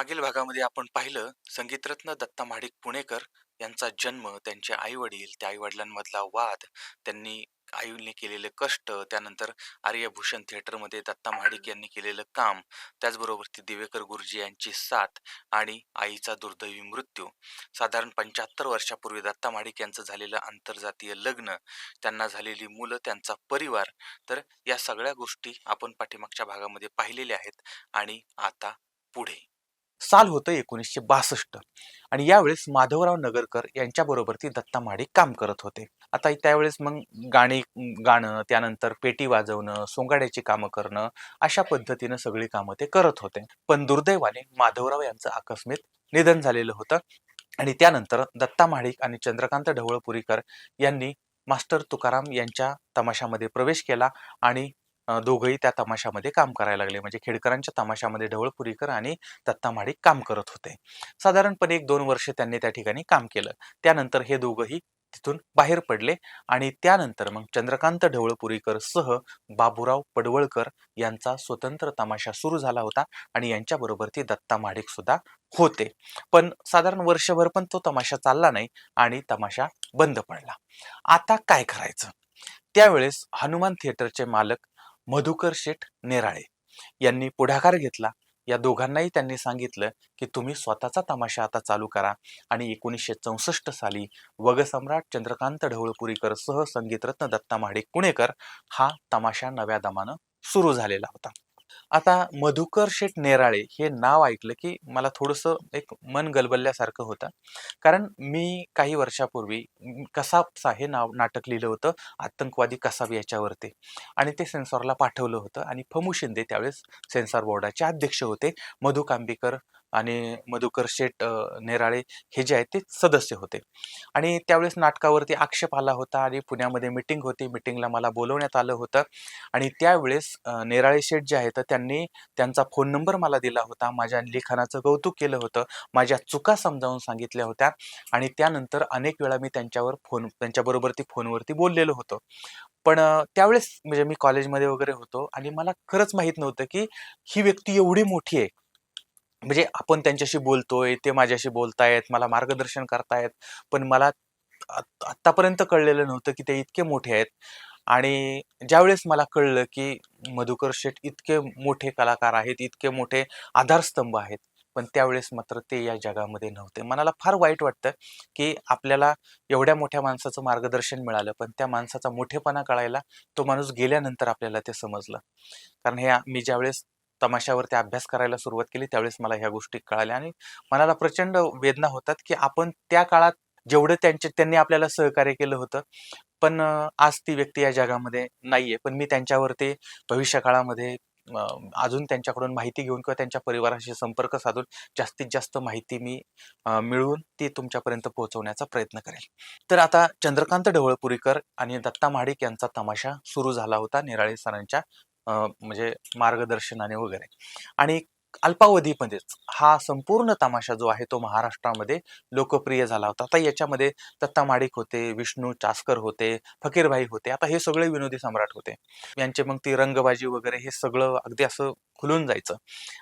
मागील भागामध्ये आपण पाहिलं संगीतरत्न दत्ता महाडिक पुणेकर यांचा जन्म, त्यांचे आई-वडील, त्या आई-वडिलांमधला वाद, त्यांनी आईने केलेले कष्ट, त्यानंतर आर्यभूषण थिएटरमध्ये दत्ता महाडिक यांनी केलेलं काम, त्याचबरोबर ती दिवेकर गुरुजी यांची साथ आणि आईचा दुर्दैवी मृत्यू. साधारण 75 वर्षापूर्वी दत्ता महाडिक यांचं झालेलं आंतरजातीय लग्न, त्यांना झालेली मुलं, त्यांचा परिवार. तर या सगळ्या गोष्टी आपण पाठीमागच्या भागामध्ये पाहिलेल्या आहेत आणि आता पुढे. साल होतं एकोणीसशे बासष्ट आणि यावेळेस माधवराव नगरकर यांच्याबरोबर ती दत्ता महाडिक काम करत होते. आता त्यावेळेस मग गाणी गाणं, त्यानंतर पेटी वाजवणं, सोंगाड्याची कामं करणं, अशा पद्धतीनं सगळी कामं ते करत होते. पण दुर्दैवाने माधवराव यांचं आकस्मिक निधन झालेलं होतं आणि त्यानंतर दत्ता महाडिक आणि चंद्रकांत ढवळपुरीकर यांनी मास्टर तुकाराम यांच्या तमाशामध्ये प्रवेश केला आणि दोघंही त्या तमाशामध्ये काम करायला लागले. म्हणजे खेडकरांच्या तमाशामध्ये ढवळपुरीकर आणि दत्ता माडिक काम करत होते. साधारणपणे 1-2 वर्ष त्यांनी त्या ठिकाणी काम केलं. त्यानंतर हे दोघंही तिथून बाहेर पडले आणि त्यानंतर मग चंद्रकांत ढवळपुरीकर सह बाबूराव पडवळकर यांचा स्वतंत्र तमाशा सुरू झाला होता आणि यांच्याबरोबर ती दत्ता माडिक सुद्धा होते. पण साधारण वर्षभर पण तो तमाशा चालला नाही आणि तमाशा बंद पडला. आता काय करायचं? त्यावेळेस हनुमान थिएटरचे मालक मधुकर शेठ नेराळे यांनी पुढाकार घेतला. या दोघांनाही त्यांनी सांगितलं, की तुम्ही स्वतःचा तमाशा आता चालू करा आणि 1964 साली वगसम्राट चंद्रकांत ढवळपुरीकर सह संगीतरत्न दत्ता महाडिक पुणेकर हा तमाशा नव्या दमानं सुरू झालेला होता. आता मधुकर शेठ नेराळे हे नाव ऐकलं, की मला थोडंसं एक मन गलबलल्यासारखं होतं. कारण मी काही वर्षापूर्वी अं, हे नाव नाटक लिहिलं होतं, आतंकवादी कसाब याच्यावरती आणि ते सेन्सॉरला पाठवलं होतं आणि फमू शिंदे त्यावेळेस सेन्सॉर बोर्डाचे अध्यक्ष होते. मधु कांबीकर आणि मधुकर शेठ नेराळे हे जे आहेत ते सदस्य होते आणि त्यावेळेस नाटकावरती आक्षेप आला होता आणि पुण्यामध्ये मीटिंग होती. मीटिंगला मला बोलवण्यात आलं होतं आणि त्यावेळेस नेराळे शेठ जे आहेत त्यांनी त्यांचा फोन नंबर मला दिला होता. माझ्या लिखाणाचं कौतुक केलं होतं. माझ्या चुका समजावून सांगितल्या होत्या आणि त्यानंतर अनेक वेळा मी त्यांच्यावर फोन त्यांच्याबरोबर ती फोनवरती बोललेलो होतो. पण त्यावेळेस म्हणजे मी कॉलेजमध्ये वगैरे होतो आणि मला खरंच माहीत नव्हतं, की ही व्यक्ती एवढी मोठी आहे. म्हणजे आपण त्यांच्याशी बोलतोय, ते माझ्याशी बोलतायत, मला मार्गदर्शन करतायत. पण मला आत्तापर्यंत कळलेलं नव्हतं, की ते इतके मोठे आहेत आणि ज्यावेळेस मला कळलं, की मधुकर शेठ इतके मोठे कलाकार आहेत, इतके मोठे आधारस्तंभ आहेत. पण त्यावेळेस मात्र ते या जगामध्ये नव्हते. मनाला फार वाईट वाटतं, की आपल्याला एवढ्या मोठ्या माणसाचं मार्गदर्शन मिळालं, पण त्या माणसाचा मोठेपणा कळायला तो माणूस गेल्यानंतर आपल्याला ते समजलं. कारण ह्या मी ज्यावेळेस तमाशावरती अभ्यास करायला सुरुवात केली, त्यावेळेस मला ह्या गोष्टी कळाल्या आणि मनाला प्रचंड वेदना होतात, की आपण त्या काळात जेवढं त्यांचे त्यांनी आपल्याला सहकार्य केलं होतं, पण आज ती व्यक्ती या जगामध्ये नाहीये. पण मी त्यांच्यावरती भविष्यकाळामध्ये काळामध्ये अजून त्यांच्याकडून माहिती घेऊन किंवा त्यांच्या परिवाराशी संपर्क साधून जास्तीत जास्त माहिती मी मिळवून ती तुमच्यापर्यंत पोहोचवण्याचा प्रयत्न करेल. तर आता चंद्रकांत ढवळपुरीकर आणि दत्ता महाडिक यांचा तमाशा सुरू झाला होता निराळे सरांच्या म्हणजे मार्गदर्शनाने वगैरे. आणि अल्पावधीमध्येच हा संपूर्ण तमाशा जो आहे तो महाराष्ट्रामध्ये लोकप्रिय झाला होता. आता याच्यामध्ये दत्ता माडिक होते, विष्णू चास्कर होते, फकीरभाई होते. आता हे सगळे विनोदी सम्राट होते. यांचे मग ती रंगबाजी वगैरे हे सगळं अगदी असं खुलून जायचं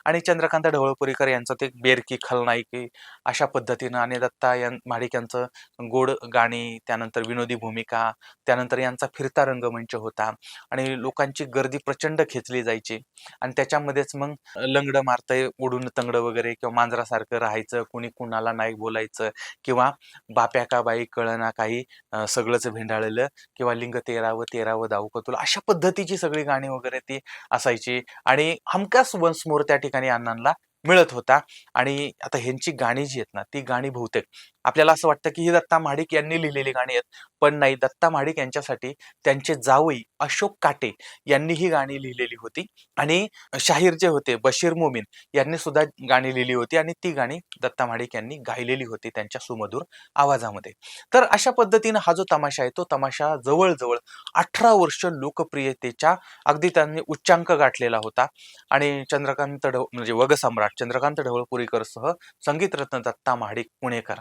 आणि चंद्रकांत ढवळपुरीकर यांचं ते बेरकी, खलनायकी अशा पद्धतीनं आणि दत्ता यां माडिक यांचं गोड गाणी, त्यानंतर विनोदी भूमिका, त्यानंतर यांचा फिरता रंगमंच होता आणि लोकांची गर्दी प्रचंड खेचली जायची आणि त्याच्यामध्येच मग लंगडं मारतंय, उडून तंगडं वगैरे किंवा मांजरासारखं राहायचं, कुणी कुणाला नाही बोलायचं किंवा बाप्या का बाई कळना काही सगळंच भेंडाळलं किंवा लिंग तेरावं तेरावं दाऊ का तुला अशा पद्धतीची सगळी गाणी वगैरे ती असायची आणि हमखास वन्समोर त्या ठिकाणी अण्णांना मिळत होता आणि आता ह्यांची गाणी जी आहेत ना, ती गाणी बहुतेक आपल्याला असं वाटतं, की ही दत्ता महाडिक यांनी लिहिलेली गाणी आहेत. पण नाही, दत्ता महाडिक यांच्यासाठी त्यांचे जावई अशोक काटे यांनी ही गाणी लिहिलेली होती आणि शाहीर जे होते बशीर मोमीन यांनी सुद्धा गाणी लिहिली होती आणि ती गाणी दत्ता महाडिक यांनी गायलेली होती त्यांच्या सुमधुर आवाजामध्ये. तर अशा पद्धतीनं हा जो तमाशा आहे, तो तमाशा जवळजवळ अठरा वर्ष लोकप्रियतेच्या अगदी त्यांनी उच्चांक गाठलेला होता आणि चंद्रकांत ढव म्हणजे वगसम्राट चंद्रकांत ढवळपुरीकरसह संगीतरत्न दत्ता महाडिक पुणेकर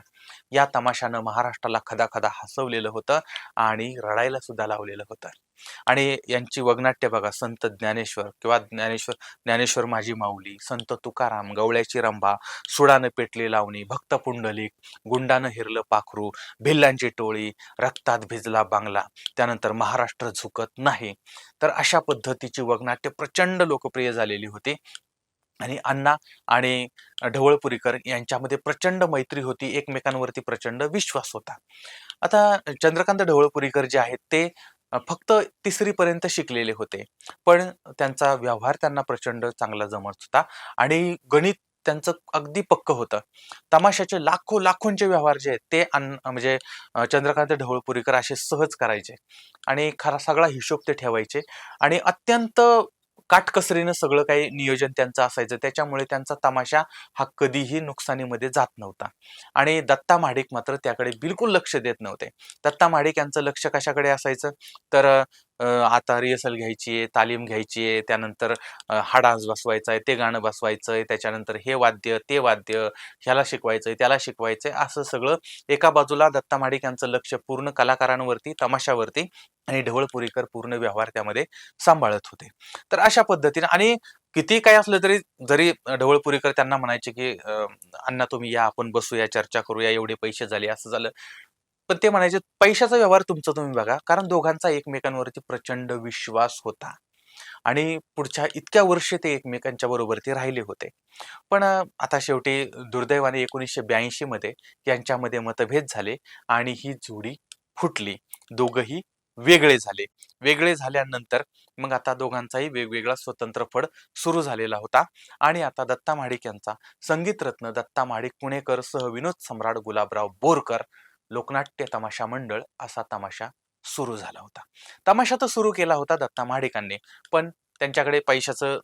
या तमाशानं महाराष्ट्राला खदाखदा हसवलेलं होतं आणि रडायला सुद्धा लावलेलं होतं. आणि यांची वगनाट्य बघा संत ज्ञानेश्वर किंवा ज्ञानेश्वर ज्ञानेश्वर माझी माऊली संत तुकाराम गवळ्याची रंभा सुडानं पेटली लावणी भक्त पुंडलिक गुंडानं हिरलं पाखरू भिल्लांची टोळी रक्तात भिजला बांगला त्यानंतर महाराष्ट्र झुकत नाही तर अशा पद्धतीची वगनाट्य प्रचंड लोकप्रिय झालेली होती आणि अण्णा आणि ढवळपुरीकर यांच्यामध्ये प्रचंड मैत्री होती. एकमेकांवरती प्रचंड विश्वास होता. आता चंद्रकांत ढवळपुरीकर जे आहेत ते फक्त तिसरीपर्यंत शिकलेले होते. पण त्यांचा व्यवहार त्यांना प्रचंड चांगला जमत होता आणि गणित त्यांचं अगदी पक्क होतं. तमाशाचे लाखो लाखोंचे व्यवहार जे आहेत ते अन्न म्हणजे चंद्रकांत ढवळपुरीकर असे सहज करायचे आणि खरा सगळा हिशोब ते ठेवायचे आणि अत्यंत काटकसरीनं सगळं काही नियोजन त्यांचं असायचं. त्याच्यामुळे त्यांचा तमाशा हा कधीही नुकसानीमध्ये जात नव्हता. आणि दत्ता महाडिक मात्र त्याकडे बिलकुल लक्ष देत नव्हते. दत्ता महाडिक यांचं लक्ष कशाकडे असायचं? तर आता रिहर्सल घ्यायची आहे तालीम घ्यायची आहे त्यानंतर हा डान्स बसवायचा आहे ते गाणं बसवायचं आहे त्याच्यानंतर हे वाद्य ते वाद्य ह्याला शिकवायचं आहे त्याला शिकवायचं आहे असं सगळं एका बाजूला दत्ता माडिक यांचं लक्ष पूर्ण कलाकारांवरती तमाशावरती आणि ढवळपुरीकर पूर्ण व्यवहार त्यामध्ये सांभाळत होते. तर अशा पद्धतीने आणि किती काय असलं तरी जरी ढवळपुरीकर त्यांना म्हणायचे की अण्णा तुम्ही या आपण बसूया चर्चा करूया एवढे पैसे झाले असं झालं. पण ते म्हणायचे पैशाचा व्यवहार तुमचा तुम्ही बघा कारण दोघांचा एकमेकांवरती प्रचंड विश्वास होता आणि पुढच्या इतक्या वर्ष ते एकमेकांच्या बरोबर ते राहिले होते. पण आता शेवटी दुर्दैवाने एकोणीसशे ब्याऐंशी मध्ये यांच्यामध्ये मतभेद झाले आणि ही जोडी फुटली. दोघही वेगळे झाले. वेगळे झाल्यानंतर मग आता दोघांचाही वेगवेगळा स्वतंत्र फड सुरू झालेला होता आणि आता दत्ता महाडिक यांचा संगीतरत्न दत्ता महाडिक पुणेकर सह विनोद सम्राट गुलाबराव बोरकर लोकनाट्य तमाशा मंडळ असा तमाशा सुरू झाला होता. तमाशा तर सुरू केला होता दत्ता महाडिकांनी पण त्यांच्याकडे पैशाचं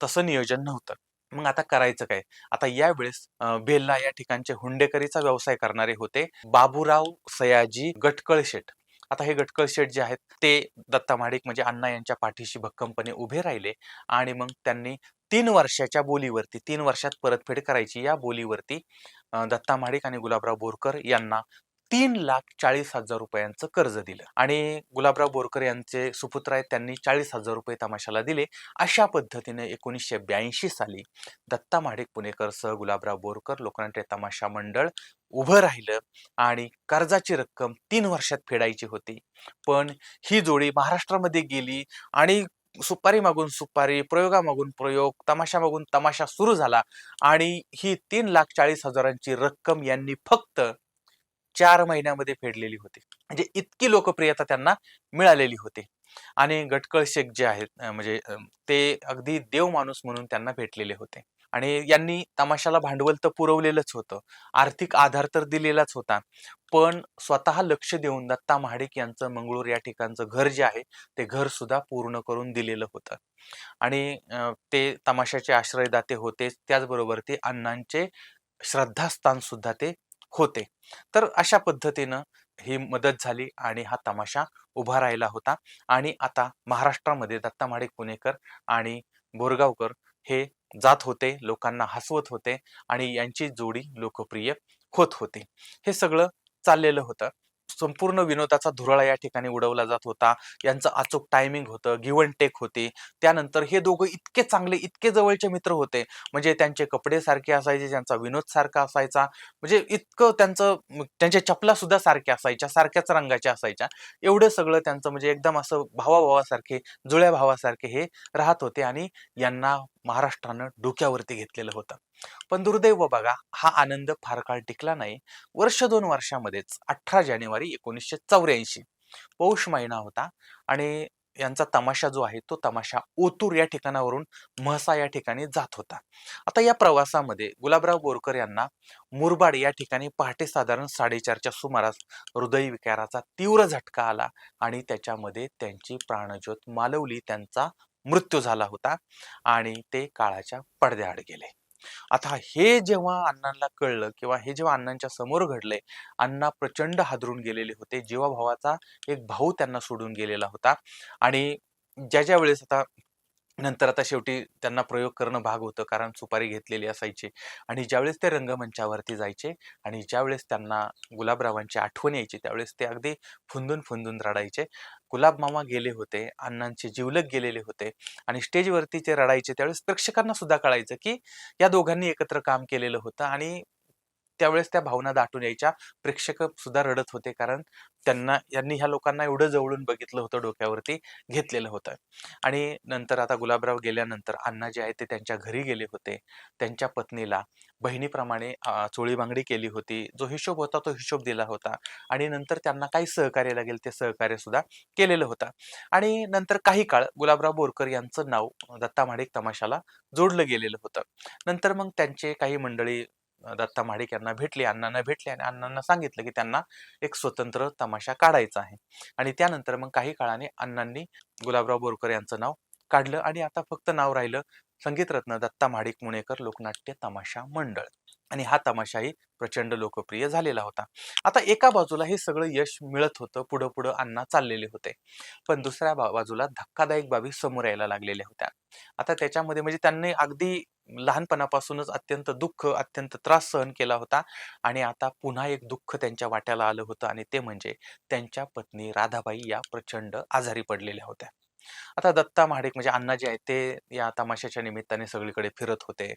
तसं नियोजन नव्हतं. मग आता करायचं काय? आता यावेळेस बेल्ला या ठिकाणचे हुंडेकरीचा व्यवसाय करणारे होते बाबूराव सयाजी गटकळ शेठ आता हे गटकळ शेठ जे आहेत ते दत्ता महाडिक म्हणजे अण्णा यांच्या पाठीशी भक्कमपणे उभे राहिले आणि मग त्यांनी तीन वर्षाच्या बोलीवरती तीन वर्षात परतफेड करायची या बोलीवरती दत्ता महाडिक आणि गुलाबराव बोरकर यांना तीन लाख चाळीस हजार रुपयांचं कर्ज दिलं. आणि गुलाबराव बोरकर यांचे सुपुत्र आहेत त्यांनी चाळीस हजार रुपये तमाशाला दिले. अशा पद्धतीने एकोणीसशे ब्याऐंशी साली दत्ता महाडिक पुणेकर सह गुलाबराव बोरकर लोकनाट्य तमाशा मंडळ उभं राहिलं आणि कर्जाची रक्कम तीन वर्षात फेडायची होती. पण ही जोडी महाराष्ट्रामध्ये गेली आणि सुपारी मागून सुपारी प्रयोगामागून प्रयोग तमाशा मागून तमाशा सुरू झाला आणि ही तीन लाख चाळीस हजारांची रक्कम यांनी फक्त चार महिन्यामध्ये फेडलेली होती. म्हणजे इतकी लोकप्रियता त्यांना मिळालेली होती. आणि गटकळ शेख जे आहेत म्हणजे ते अगदी देव माणूस म्हणून त्यांना भेटलेले होते. आणि यांनी तमाशाला भांडवल तर पुरवलेलंच होतं. आर्थिक आधार तर दिलेलाच होता. पण स्वतः लक्ष देऊन दत्ता महाडिक यांचं मंगळूर या ठिकाणचं घर जे आहे ते घर सुद्धा पूर्ण करून दिलेलं होतं. आणि ते तमाशाचे आश्रयदाते होते. त्याचबरोबर ते अण्णांचे श्रद्धास्थान सुद्धा ते होते. तर अशा पद्धतीनं ही मदत झाली आणि हा तमाशा उभा राहिला होता. आणि आता महाराष्ट्रामध्ये दत्ता महाडिक पुणेकर आणि बोरगावकर हे जात होते लोकांना हसवत होते आणि यांची जोडी लोकप्रिय होत होती. हे सगळं चाललेलं होतं. संपूर्ण विनोदाचा धुराळा या ठिकाणी उडवला जात होता. यांचं अचूक टायमिंग होतं गिव्ह अँड टेक होती. त्यानंतर हे दोघं इतके चांगले इतके जवळचे मित्र होते. म्हणजे त्यांचे कपडे सारखे असायचे त्यांचा विनोद सारखा असायचा. म्हणजे इतकं त्यांचं त्यांच्या चपला सुद्धा सारख्या असायच्या सारख्याच रंगाच्या असायच्या. एवढं सगळं त्यांचं म्हणजे एकदम असं भावाभावासारखे जुळ्या भावासारखे हे राहत होते आणि यांना महाराष्ट्रानं डोक्यावरती घेतलेलं होतं. पण दुर्दैव बघा हा आनंद फार काळ टिकला नाही. वर्ष दोन वर्षामध्येच अठरा जानेवारी एकोणीसशे चौऱ्याऐंशी. पौष महिना होता आणि यांचा तमाशा जो आहे तो तमाशा ओतूर या ठिकाणावरून म्हसा या ठिकाणी जात होता. आता या प्रवासामध्ये गुलाबराव बोरकर यांना मुरबाड या ठिकाणी पहाटे साधारण साडेचारच्या सुमारास हृदयविकाराचा तीव्र झटका आला आणि त्याच्यामध्ये त्यांची प्राणज्योत मालवली त्यांचा मृत्यू झाला होता आणि ते काळाच्या पडद्याआड गेले. आता हे जेव्हा अण्णांना कळलं किंवा हे जेव्हा अण्णांच्या समोर घडलंय अण्णा प्रचंड हादरून गेलेले होते. जीवाभावाचा एक भाऊ त्यांना सोडून गेलेला होता. आणि ज्या ज्या वेळेस आता नंतर आता शेवटी त्यांना प्रयोग करणं भाग होतं कारण सुपारी घेतलेली असायची आणि ज्यावेळेस ते रंगमंचावरती जायचे आणि ज्यावेळेस त्यांना गुलाबरावांची आठवण यायची त्यावेळेस ते अगदी फुंदून फुंदून रडायचे. गुलाब मामा गेले होते अण्णांचे जिवलग गेलेले होते आणि स्टेजवरती ते रडायचे त्यावेळेस प्रेक्षकांना सुद्धा कळायचं की या दोघांनी एकत्र काम केलेलं होतं आणि त्यावेळेस त्या भावना दाटून यायच्या. प्रेक्षक सुद्धा रडत होते कारण त्यांना यांनी ह्या लोकांना एवढं जवळून बघितलं होतं डोक्यावरती घेतलेलं होतं. आणि नंतर आता गुलाबराव गेल्यानंतर अण्णा जे आहे ते त्यांच्या घरी गेले होते. त्यांच्या पत्नीला बहिणीप्रमाणे चोळीबांगडी केली होती. जो हिशोब होता तो हिशोब दिला होता. आणि नंतर त्यांना काही सहकार्य लागेल ते सहकार्य सुद्धा केलेलं होतं. आणि नंतर काही काळ गुलाबराव बोरकर यांचं नाव दत्ता माडिक तमाशाला जोडलं गेलेलं होतं. नंतर मग त्यांचे काही मंडळी दत्ता माडिक यांना भेटली अण्णांना भेटले आणि अण्णांना सांगितलं की त्यांना एक स्वतंत्र तमाशा काढायचा आहे. आणि त्यानंतर मग काही काळाने अण्णांनी गुलाबराव बोरकर यांचं नाव काढलं आणि आता फक्त नाव राहिलं संगीतरत्न दत्ता माडिक मुणेकर लोकनाट्य तमाशा मंडळ. आणि हा तमाशाही प्रचंड लोकप्रिय झालेला होता. आता एका बाजूला हे सगळं यश मिळत होतं पुढं पुढं अण्णा चाललेले होते. पण दुसऱ्या बा- बाजूला धक्कादायक बाबी समोर यायला लागलेल्या होत्या. आता त्याच्यामध्ये म्हणजे त्यांनी अगदी लहानपणापासूनच अत्यंत दुःख अत्यंत त्रास सहन केला होता. आणि आता पुन्हा एक दुःख त्यांच्या वाट्याला आलं होतं आणि ते म्हणजे त्यांच्या पत्नी राधाबाई या प्रचंड आजारी पडलेल्या होत्या. आता दत्ता महाडिक म्हणजे अण्णा जे आहेत ते या तमाशाच्या निमित्ताने सगळीकडे फिरत होते.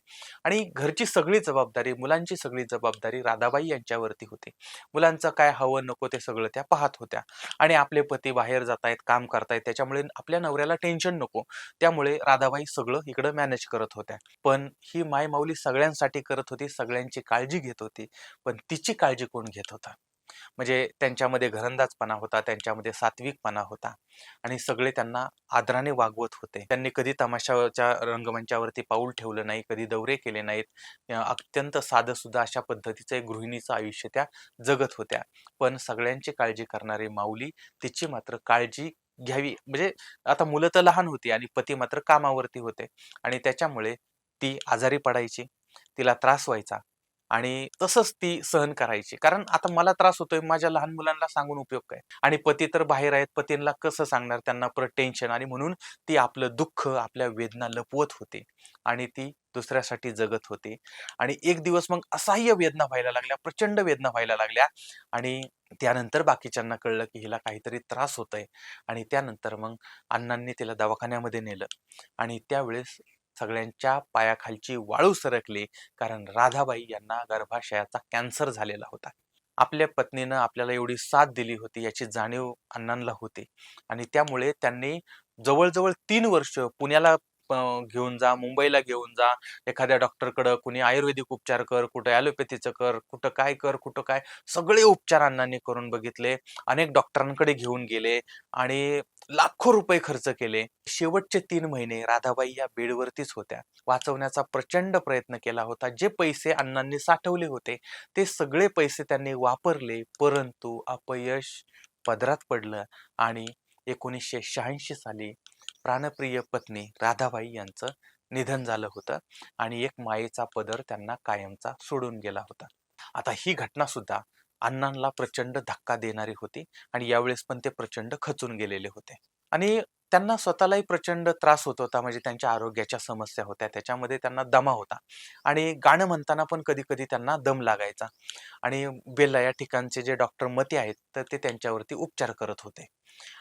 आणि घरची सगळी जबाबदारी मुलांची सगळी जबाबदारी राधाबाई यांच्यावरती होती. मुलांचं काय हवं नको ते सगळं त्या पाहत होत्या. आणि आपले पती बाहेर जात आहेत काम करतायत त्याच्यामुळे आपल्या नवऱ्याला टेन्शन नको. त्यामुळे राधाबाई सगळं इकडं मॅनेज करत होत्या. पण ही माय माऊली सगळ्यांसाठी करत होती सगळ्यांची काळजी घेत होती. पण तिची काळजी कोण घेत होता? म्हणजे त्यांच्यामध्ये घरंदाजपणा होता त्यांच्यामध्ये सात्विकपणा होता आणि सगळे त्यांना आदराने वागवत होते. त्यांनी कधी तमाशाच्या रंगमंचावरती पाऊल ठेवलं नाही कधी दौरे केले नाहीत. अत्यंत साधं सुद्धा अशा पद्धतीचं एक गृहिणीचं आयुष्य त्या जगत होत्या. पण सगळ्यांची काळजी करणारी माऊली तिची मात्र काळजी घ्यावी. म्हणजे आता मुलं तर लहान होती आणि पती मात्र कामावरती होते आणि त्याच्यामुळे ती आजारी पडायची तिला त्रास व्हायचा. आणि तसंच ती सहन करायची. कारण आता मला त्रास होतोय माझ्या लहान मुलांना सांगून उपयोग काय? आणि पती तर बाहेर आहेत पतींना कसं सांगणार? त्यांना परत टेन्शन आणि म्हणून ती आपलं दुःख आपल्या वेदना लपवत होते आणि ती दुसऱ्यासाठी जगत होते. आणि एक दिवस मग असह्य वेदना व्हायला लागल्या प्रचंड वेदना व्हायला लागल्या आणि त्यानंतर बाकीच्यांना कळलं की हिला काहीतरी त्रास होतोय आणि त्यानंतर मग अण्णांनी तिला दवाखान्यामध्ये नेलं आणि त्यावेळेस सगळ्यांच्या पायाखालची वाळू सरकली कारण राधाबाई यांना गर्भाशयाचा कॅन्सर झालेला होता. आपल्या पत्नीनं आपल्याला एवढी साथ दिली होती याची जाणीव अण्णांना होती. आणि त्यामुळे त्यांनी जवळजवळ तीन वर्ष पुण्याला घेऊन जा मुंबईला घेऊन जा एखाद्या डॉक्टरकडं कुणी आयुर्वेदिक उपचार कर कुठं ॲलोपॅथीचं कर कुठं काय कर कुठं काय सगळे उपचार अण्णांनी करून बघितले. अनेक डॉक्टरांकडे घेऊन गेले. आणि लाखो रुपये खर्च केले. शेवटचे तीन महिने राधाबाई या बेडवरतीच होत्या. वाचवण्याचा प्रचंड प्रयत्न केला होता. जे पैसे अण्णांनी साठवले होते ते सगळे पैसे त्यांनी वापरले. परंतु अपयश पदरात पडलं आणि एकोणीसशे शहाऐंशी साली प्राणप्रिय पत्नी राधाबाई यांचं निधन झालं होतं आणि एक मायेचा पदर त्यांना कायमचा सोडून गेला होता. आता ही घटना सुद्धा अण्णांना प्रचंड धक्का देणारी होती आणि यावेळेस पण ते प्रचंड खचून गेलेले होते. आणि त्यांना स्वतःलाही प्रचंड त्रास होत होता म्हणजे त्यांच्या आरोग्याच्या समस्या होत्या त्याच्यामध्ये त्यांना दमा होता. आणि गाणं म्हणताना पण कधी कधी त्यांना दम लागायचा. आणि बेल्ला या ठिकाणचे जे डॉक्टर मते आहेत तर ते त्यांच्यावरती उपचार करत होते.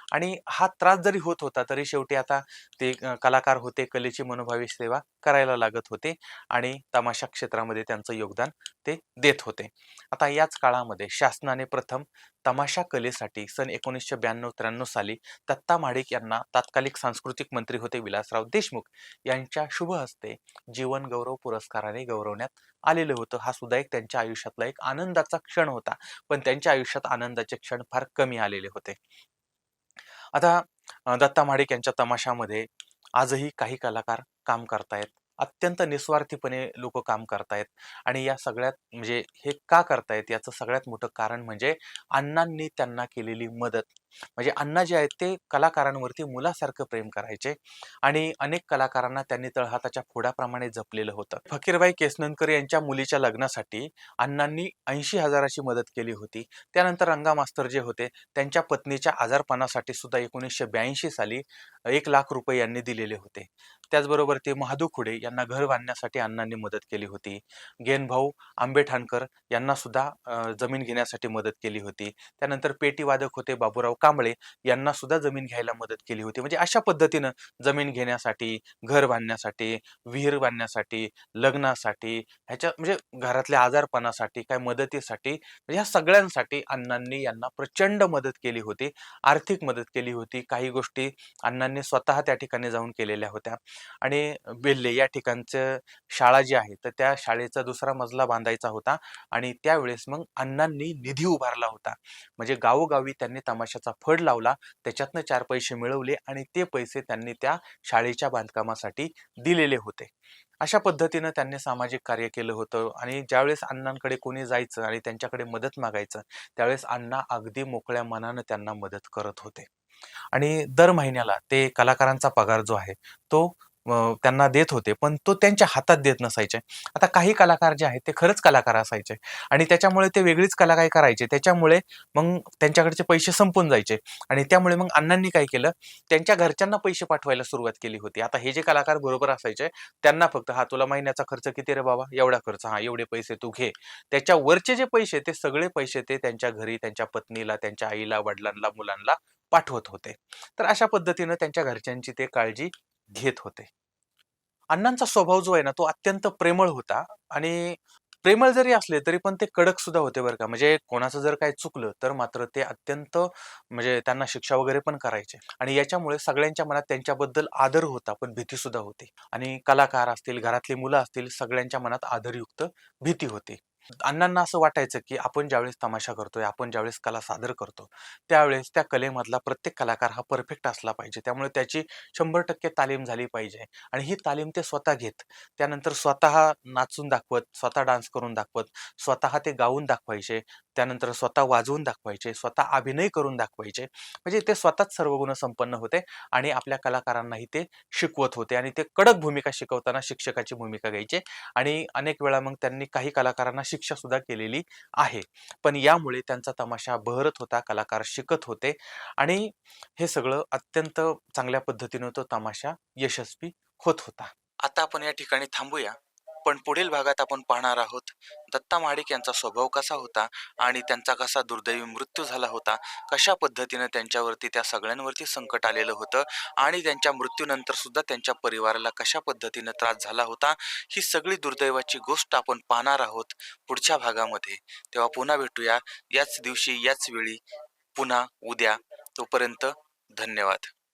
आणि हा त्रास जरी होत होता तरी शेवटी आता ते कलाकार होते कलेची मनोभावी सेवा करायला लागत होते आणि तमाशा क्षेत्रामध्ये त्यांचं योगदान ते देत होते. आता याच काळामध्ये शासनाने प्रथम तमाशा कलेसाठी सन एकोणीसशे ब्याण्णव त्र्याण्णव साली दत्ता माडिक यांना तात्कालिक सांस्कृतिक मंत्री होते विलासराव देशमुख यांच्या शुभ हस्ते जीवन गौरव पुरस्काराने गौरवण्यात आलेलं होतं. हा सुद्धा एक त्यांच्या आयुष्यातला एक आनंदाचा क्षण होता पण त्यांच्या आयुष्यात आनंदाचे क्षण फार कमी आलेले होते. आता दत्ता महाडिक यांच्या तमाशामध्ये आजही काही कलाकार काम करतायत. अत्यंत निस्वार्थीपणे लोक काम करतायत आणि या सगळ्यात म्हणजे हे का करतायत याचं सगळ्यात मोठं कारण म्हणजे अण्णांनी त्यांना केलेली मदत. म्हणजे अण्णा जे आहेत ते कलाकारांवरती मुलासारखं प्रेम करायचे आणि अनेक कलाकारांना त्यांनी तळहाताच्या फोडाप्रमाणे जपलेलं होतं. फकीरबाई केसनंदकर यांच्या मुलीच्या लग्नासाठी अण्णांनी ऐंशी हजाराची मदत केली होती. त्यानंतर रंगा मास्तर जे होते त्यांच्या पत्नीच्या आजारपणासाठी सुद्धा एकोणीसशे ब्याऐंशी साली एक लाख रुपये यांनी दिलेले होते. त्याचबरोबर ते महादू खुडे यांना घर बांधण्यासाठी अण्णांनी मदत केली होती. गेनभाऊ आंबेठाणकर यांना सुद्धा जमीन घेण्यासाठी मदत केली होती. त्यानंतर पेटीवादक होते बाबूराव कांबळे यांना सुद्धा जमीन घ्यायला मदत केली होती. म्हणजे अशा पद्धतीनं जमीन घेण्यासाठी घर बांधण्यासाठी विहीर बांधण्यासाठी लग्नासाठी ह्याच्या म्हणजे घरातल्या आजारपणासाठी काय मदतीसाठी म्हणजे ह्या सगळ्यांसाठी अण्णांनी यांना प्रचंड मदत केली होती. आर्थिक मदत केली होती. काही गोष्टी अण्णांनी स्वतः त्या ठिकाणी जाऊन केलेल्या होत्या. आणि बेल्ले या ठिकाणचं शाळा जी आहे तर त्या शाळेचा दुसरा मजला बांधायचा होता. आणि त्यावेळेस मग अण्णांनी निधी उभारला होता. म्हणजे गावोगावी त्यांनी तमाशाचा फड लावला त्याच्यातनं चार पैसे मिळवले आणि ते पैसे त्यांनी त्या शाळेच्या बांधकामासाठी दिलेले होते. अशा पद्धतीनं त्यांनी सामाजिक कार्य केलं होतं आणि ज्यावेळेस अण्णांकडे कोणी जायचं आणि त्यांच्याकडे मदत मागायचं त्यावेळेस अण्णा अगदी मोकळ्या मनानं त्यांना मदत करत होते. आणि दर महिन्याला ते कलाकारांचा पगार जो आहे तो त्यांना देत होते पण तो त्यांच्या हातात देत नसायचे. आता काही कलाकार जे आहेत ते खरंच कलाकार असायचे. आणि त्याच्यामुळे ते वेगळीच कला काय करायचे. त्याच्यामुळे मग त्यांच्याकडचे पैसे संपून जायचे. आणि त्यामुळे मग अण्णांनी काय केलं त्यांच्या घरच्यांना पैसे पाठवायला सुरुवात केली होती. आता हे जे कलाकार बरोबर असायचे त्यांना फक्त हा तुला महिन्याचा खर्च किती रे बाबा? एवढा खर्च. हा एवढे पैसे तू घे. त्याच्यावरचे जे पैसे ते सगळे पैसे ते त्यांच्या घरी त्यांच्या पत्नीला त्यांच्या आईला वडिलांना मुलांना पाठवत होते. तर अशा पद्धतीनं त्यांच्या घरच्यांची ते काळजी घेत होते. अण्णांचा स्वभाव जो आहे ना तो अत्यंत प्रेमळ होता आणि प्रेमळ जरी असले तरी पण ते कडक सुद्धा होते बरं का. म्हणजे कोणाचं जर काही चुकलं तर मात्र ते अत्यंत म्हणजे त्यांना शिक्षा वगैरे पण करायचे. आणि याच्यामुळे सगळ्यांच्या मनात त्यांच्याबद्दल आदर होता पण भीती सुद्धा होती. आणि कलाकार असतील घरातली मुलं असतील सगळ्यांच्या मनात आदरयुक्त भीती होती. अण्णांना असं वाटायचं की आपण ज्यावेळेस तमाशा करतोय आपण ज्यावेळेस कला सादर करतो त्यावेळेस त्या कलेमधला प्रत्येक कलाकार हा परफेक्ट असला पाहिजे. त्यामुळे त्याची शंभर टक्के तालीम झाली पाहिजे. आणि ही तालीम ते स्वतः घेत त्यानंतर स्वतः नाचून दाखवत स्वतः डान्स करून दाखवत स्वतः ते गाऊन दाखवायचे. त्यानंतर स्वतः वाजवून दाखवायचे स्वतः अभिनय करून दाखवायचे. म्हणजे ते स्वतःच सर्व गुण संपन्न होते आणि आपल्या कलाकारांनाही ते शिकवत होते आणि ते कडक भूमिका शिकवताना शिक्षकाची भूमिका घ्यायचे आणि अनेक वेळा मग त्यांनी काही कलाकारांना शिक्षा सुद्धा केलेली आहे. पण यामुळे त्यांचा तमाशा बहरत होता कलाकार शिकत होते आणि हे सगळं अत्यंत चांगल्या पद्धतीनं तो तमाशा यशस्वी होत होता. आता आपण या ठिकाणी थांबूया. पण पुढील भागात आपण पाहणार आहोत. दत्ता महाडिक यांचा स्वभाव कसा होता आणि त्यांचा कसा दुर्दैवी मृत्यू झाला होता कशा पद्धतीनं त्यांच्यावरती त्या सगळ्यांवरती संकट आलेलं होतं आणि त्यांच्या मृत्यूनंतर सुद्धा त्यांच्या परिवाराला कशा पद्धतीनं त्रास झाला होता ही सगळी दुर्दैवाची गोष्ट आपण पाहणार आहोत पुढच्या भागामध्ये. तेव्हा पुन्हा भेटूया. याच दिवशी याच वेळी पुन्हा उद्या. तोपर्यंत धन्यवाद.